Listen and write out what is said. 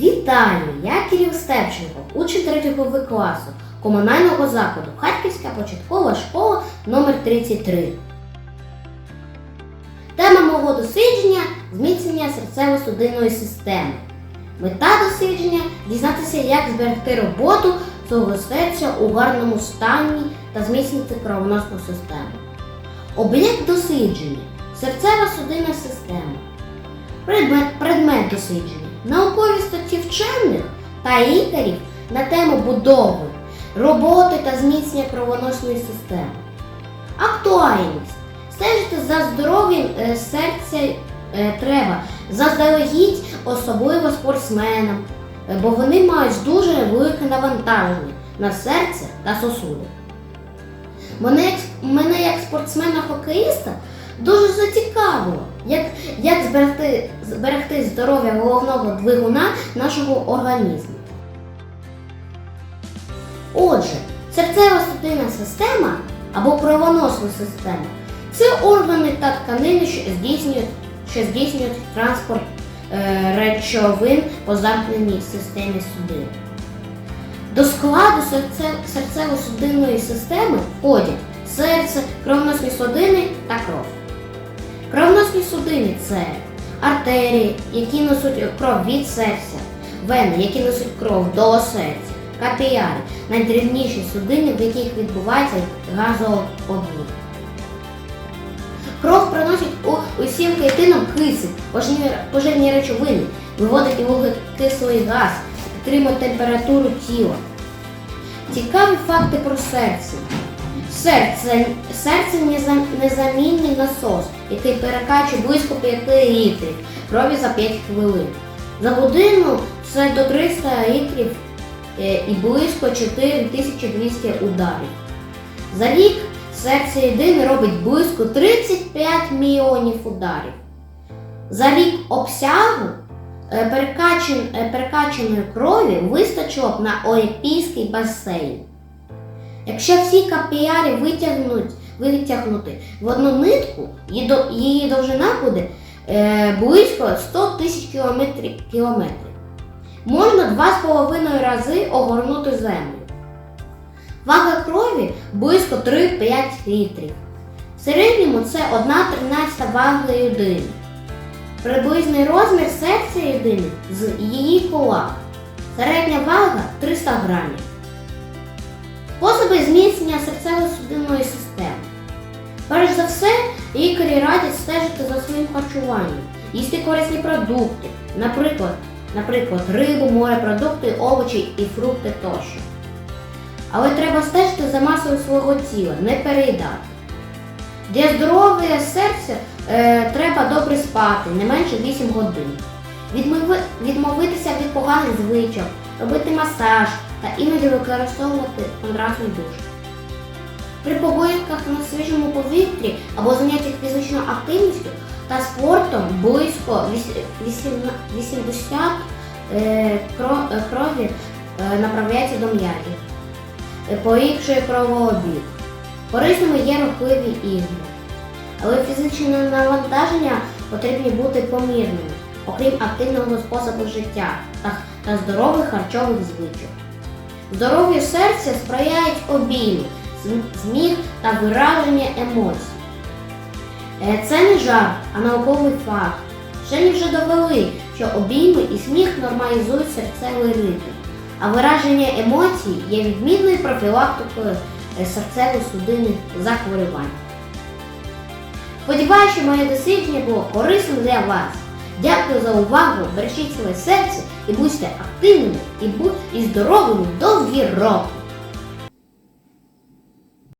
Вітаю! Я Кирил Степченко, учень 3 В класу комунального закладу Харківська початкова школа номер 33 Тема мого дослідження зміцнення серцево-судинної системи. Мета дослідження дізнатися, як зберегти роботу свого серця у гарному стані та зміцнити кровоносну систему. Об'єкт дослідження серцево-судинна система. Предмет, предмет дослідження. Наукові статті вчених та лікарів на тему будови, роботи та зміцнення кровоносної системи. Актуальність. Стежити за здоров'ям е, серця е, треба заздалегідь, особливо спортсменам, е, бо вони мають дуже велике навантаження на серце та сосуди. Мене, як- спортсмена-хокеїста дуже зацікавило, зберегти, зберегти здоров'я головного двигуна нашого організму. Отже, серцево-судинна система або кровоносна система це органи та тканини, що здійснюють, що здійснюють транспорт е, речовин по замкненій системі судин. До складу серцево-судинної системи входять серце, кровоносні судини та кров. Кровоносні судини це артерії, які несуть кров від серця, вени, які несуть кров до серця, капіляри, найдрібніші судини, в яких відбувається газообмін. Кров приносить усім клітинам кисень, поживні речовини, виводить вуглекислий газ, підтримує температуру тіла. Цікаві факти про серце. Серце, серце незамінний насос, який перекачує близько 5 літрів крові за 5 хвилин. За годину це до 300 літрів е, і близько 4200 ударів. За рік серце єдине робить близько 35 мільйонів ударів. За рік обсягу е, е, перекачаної крові вистачило б на Олімпійський басейн. Якщо всі капіляри витягнуть, витягнути в одну нитку, її, до- довжина буде е, близько 100 тисяч кілометрів, кілометрів. Можна 2,5 рази огорнути землю. Вага крові близько 3-5 літрів. В середньому це 1 13 ваги людини. Приблизний розмір серця людини з її кулак. Середня вага 300 грамів. Способи зміцнення серцево-судинної системи. Перш за все, лікарі радять стежити за своїм харчуванням, їсти корисні продукти, наприклад, наприклад, рибу, морепродукти, овочі і фрукти тощо. Але треба стежити за масою свого тіла, не переїдати. Для здоров'я серця е, треба добре спати, не менше 8 годин. Відмови- відмовитися від поганих звичок, робити масаж та іноді використовувати контрастний душ. При прогулянках на свіжому повітрі або заняттях фізичною активністю та спортом близько 80 е, е, крові е, направляється до м'язів, поліпшує кровообіг. Корисними є рухливі ігри. Але фізичне навантаження потрібні бути помірними, окрім активного способу життя та здорових харчових звичок. Здоров'ю серця сприяють обійми, зміг та вираження емоцій. Е, Це не жарт, а науковий факт. Вчені вже довели, що обійми і сміх нормалізують серцевий ритм, а вираження емоцій є відмінною профілактикою е, серцево-судинних захворювань. Сподіваюся, що моє дослідження було корисним для вас. Дякую за увагу, бережіть своє серце і будьте активними і, будь- і здоровими довгі роки.